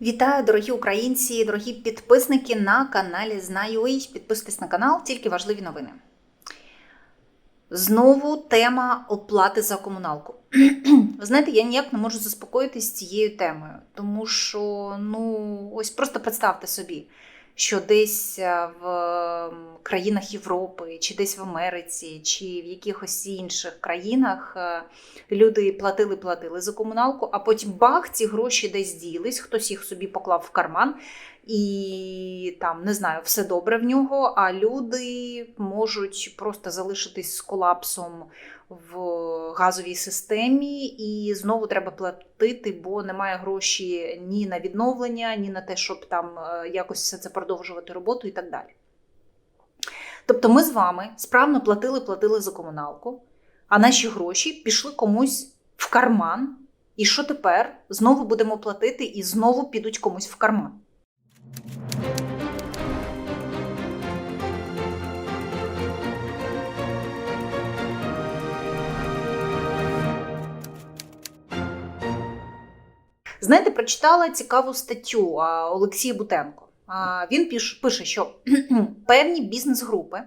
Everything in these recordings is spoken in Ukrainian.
Вітаю, дорогі українці, дорогі підписники на каналі Знаю. Підписуйтесь на канал, тільки важливі новини. Знову тема оплати за комуналку. Ви знаєте, я ніяк не можу заспокоїтися цією темою, тому що, ну, ось просто представте собі, що десь е, в країнах Європи, чи десь в Америці, чи в якихось інших країнах е, люди платили, платили за комуналку, а потім бах, ці гроші десь ділись, хтось їх собі поклав в карман, і там не знаю, все добре в нього. А люди можуть просто залишитись з колапсом в газовій системі, і знову треба платити, бо немає гроші ні на відновлення, ні на те, щоб там е, якось все це продовжувати роботу і так далі. Тобто ми з вами справно платили, платили за комуналку, а наші гроші пішли комусь в карман. І що тепер? Знову будемо платити і знову підуть комусь в карман. Знаєте, прочитала цікаву статтю Олексія Бутенко. Він пише, що певні бізнес-групи,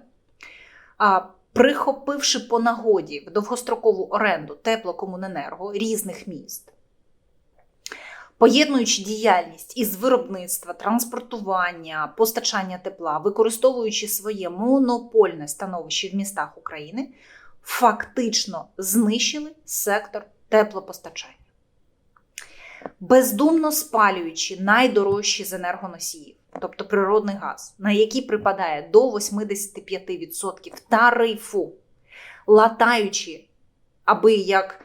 прихопивши по нагоді в довгострокову оренду теплокомуненерго різних міст, поєднуючи діяльність із виробництва, транспортування, постачання тепла, використовуючи своє монопольне становище в містах України, фактично знищили сектор теплопостачання. Бездумно спалюючи найдорожчі з енергоносіїв, тобто природний газ, на який припадає до 85% тарифу, латаючи, аби як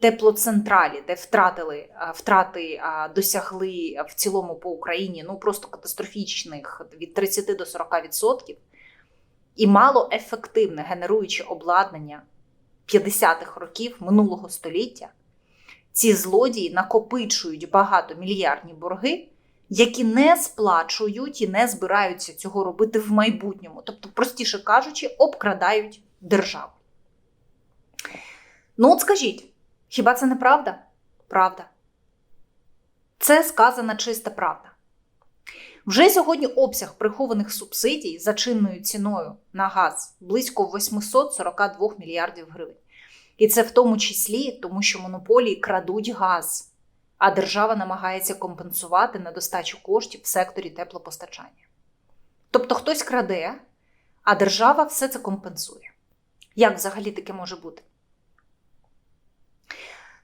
теплоцентралі, де втратили втрати, досягли в цілому по Україні ну просто катастрофічних від 30 до 40%, і мало ефективне генеруючи обладнання 50-х років минулого століття ці злодії накопичують багатомільярдні борги, які не сплачують і не збираються цього робити в майбутньому. Тобто, простіше кажучи, обкрадають державу. Ну, от скажіть, хіба це не правда? Правда. Це сказана чиста правда. Вже сьогодні обсяг прихованих субсидій за чинною ціною на газ близько 842 мільярдів гривень. І це в тому числі тому, що монополії крадуть газ, а держава намагається компенсувати недостачу коштів в секторі теплопостачання. Тобто хтось краде, а держава все це компенсує. Як взагалі таке може бути?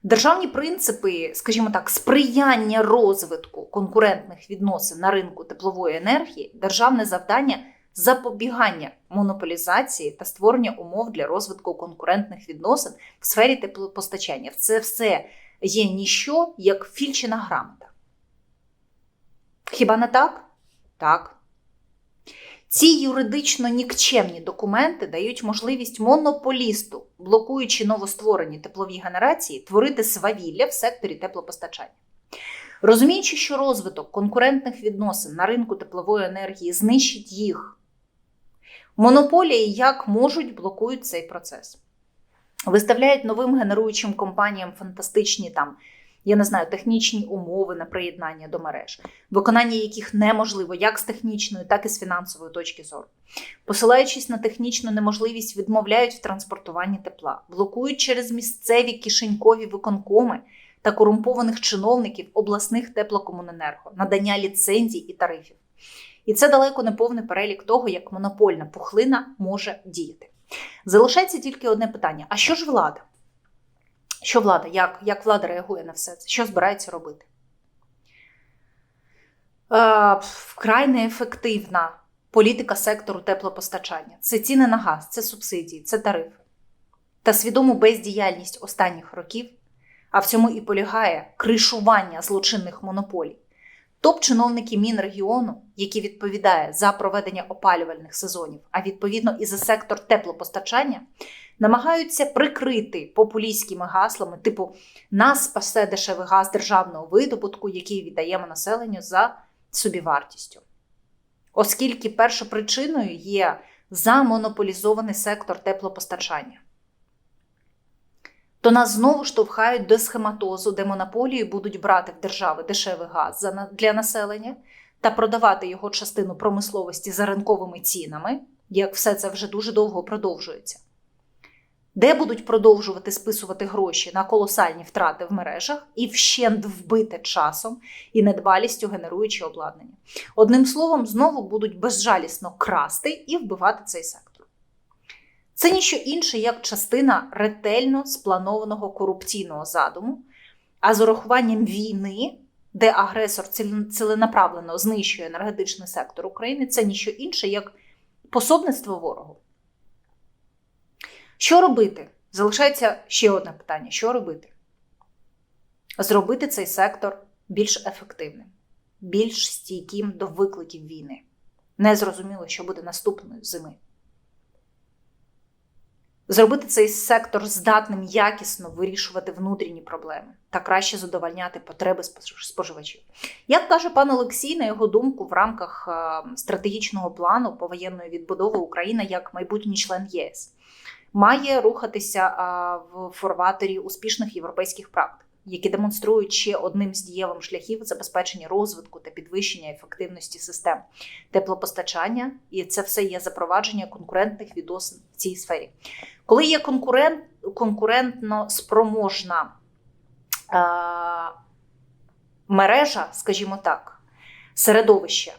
Державні принципи, скажімо так, сприяння розвитку конкурентних відносин на ринку теплової енергії, державне завдання запобігання монополізації та створення умов для розвитку конкурентних відносин в сфері теплопостачання. Це все є ніщо, як фільчина грамота. Хіба не так? Так. Ці юридично нікчемні документи дають можливість монополісту, блокуючи новостворені теплові генерації, творити свавілля в секторі теплопостачання. Розуміючи, що розвиток конкурентних відносин на ринку теплової енергії знищить їх, монополії як можуть блокують цей процес. Виставляють новим генеруючим компаніям фантастичні там, я не знаю, технічні умови на приєднання до мереж, виконання яких неможливо як з технічної, так і з фінансової точки зору. Посилаючись на технічну неможливість, відмовляють в транспортуванні тепла, блокують через місцеві кишенькові виконкоми та корумпованих чиновників обласних теплокомуненерго, надання ліцензій і тарифів. І це далеко не повний перелік того, як монопольна пухлина може діяти. Залишається тільки одне питання: а що ж влада? Що влада? Як, як влада реагує на все це? Що збирається робити? Е, вкрай неефективна політика сектору теплопостачання. Це ціни на газ, це субсидії, це тарифи. Та свідому бездіяльність останніх років, а в цьому і полягає кришування злочинних монополій. Топ-чиновники Мінрегіону, які відповідає за проведення опалювальних сезонів, а відповідно і за сектор теплопостачання, намагаються прикрити популістськими гаслами, типу нас спасе дешевий газ державного видобутку, який віддаємо населенню за собівартістю. Оскільки першопричиною є замонополізований сектор теплопостачання. То нас знову штовхають до схематозу, де монополії будуть брати в держави дешевий газ для населення та продавати його частину промисловості за ринковими цінами, як все це вже дуже довго продовжується. Де будуть продовжувати списувати гроші на колосальні втрати в мережах і вщент вбите часом і недбалістю генеруючи обладнання. Одним словом, знову будуть безжалісно красти і вбивати цей сектор. Це ніщо інше, як частина ретельно спланованого корупційного задуму, а з урахуванням війни, де агресор цілен- ціленаправлено знищує енергетичний сектор України, це ніщо інше, як пособництво ворогу. Що робити? Залишається ще одне питання: що робити? Зробити цей сектор більш ефективним, більш стійким до викликів війни. Не зрозуміло, що буде наступної зими. Зробити цей сектор здатним якісно вирішувати внутрішні проблеми та краще задовольняти потреби спож- споживачів. Як каже пан Олексій, на його думку, в рамках е, стратегічного плану повоєнної відбудови Україна як майбутній член ЄС має рухатися в форваторі успішних європейських практик, які демонструють ще одним з дієвим шляхів забезпечення розвитку та підвищення ефективності систем теплопостачання, і це все є запровадження конкурентних відносин в цій сфері. Коли є конкурент, конкурентно спроможна а, мережа, скажімо так, середовище,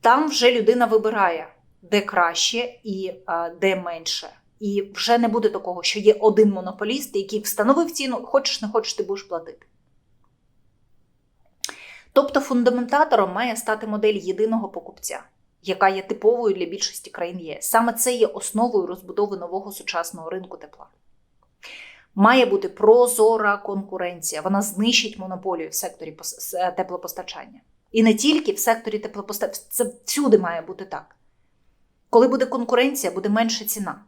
там вже людина вибирає де краще і а, де менше. І вже не буде такого, що є один монополіст, який встановив ціну, хочеш не хочеш, ти будеш платити. Тобто фундаментатором має стати модель єдиного покупця, яка є типовою для більшості країн ЄС. Саме це є основою розбудови нового сучасного ринку тепла. Має бути прозора конкуренція, вона знищить монополію в секторі теплопостачання. І не тільки в секторі теплопостачання, це всюди має бути так. Коли буде конкуренція, буде менша ціна.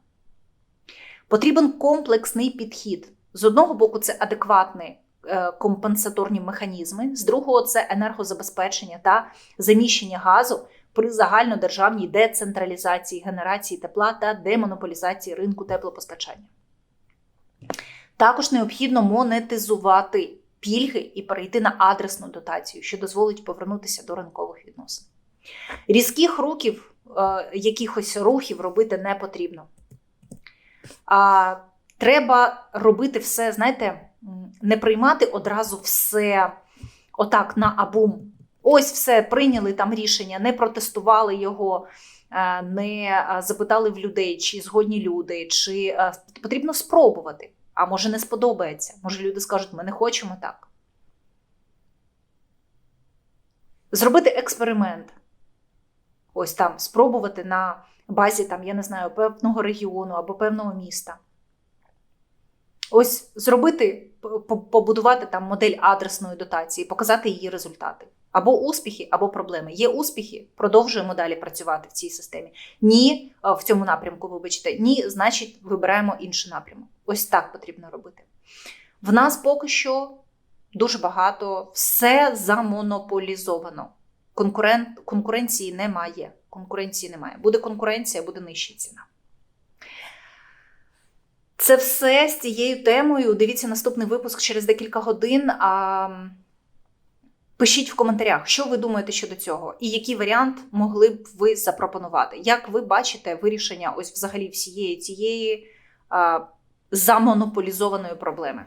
Потрібен комплексний підхід. З одного боку, це адекватні е, компенсаторні механізми, з другого, це енергозабезпечення та заміщення газу при загальнодержавній децентралізації генерації тепла та демонополізації ринку теплопостачання. Також необхідно монетизувати пільги і перейти на адресну дотацію, що дозволить повернутися до ринкових відносин. Різких рухів, е, якихось рухів робити не потрібно. А, треба робити все, знаєте, не приймати одразу все отак на абум. Ось все, прийняли там рішення, не протестували його, е, не е, запитали в людей, чи згодні люди, чи е, потрібно спробувати. А може не сподобається. Може люди скажуть, ми не хочемо так. Зробити експеримент. Ось там спробувати на базі, там, я не знаю, певного регіону або певного міста. Ось зробити, побудувати там модель адресної дотації, показати її результати. Або успіхи, або проблеми. Є успіхи, продовжуємо далі працювати в цій системі. Ні, в цьому напрямку, вибачте, ні, значить, вибираємо інший напрямок. Ось так потрібно робити. В нас поки що дуже багато, все замонополізовано. Конкурент, конкуренції немає. Конкуренції немає. Буде конкуренція, буде нижча ціна. Це все з цією темою. Дивіться наступний випуск через декілька годин. А... Пишіть в коментарях, що ви думаєте щодо цього, і який варіант могли б ви запропонувати. Як ви бачите вирішення ось взагалі всієї цієї а, замонополізованої проблеми?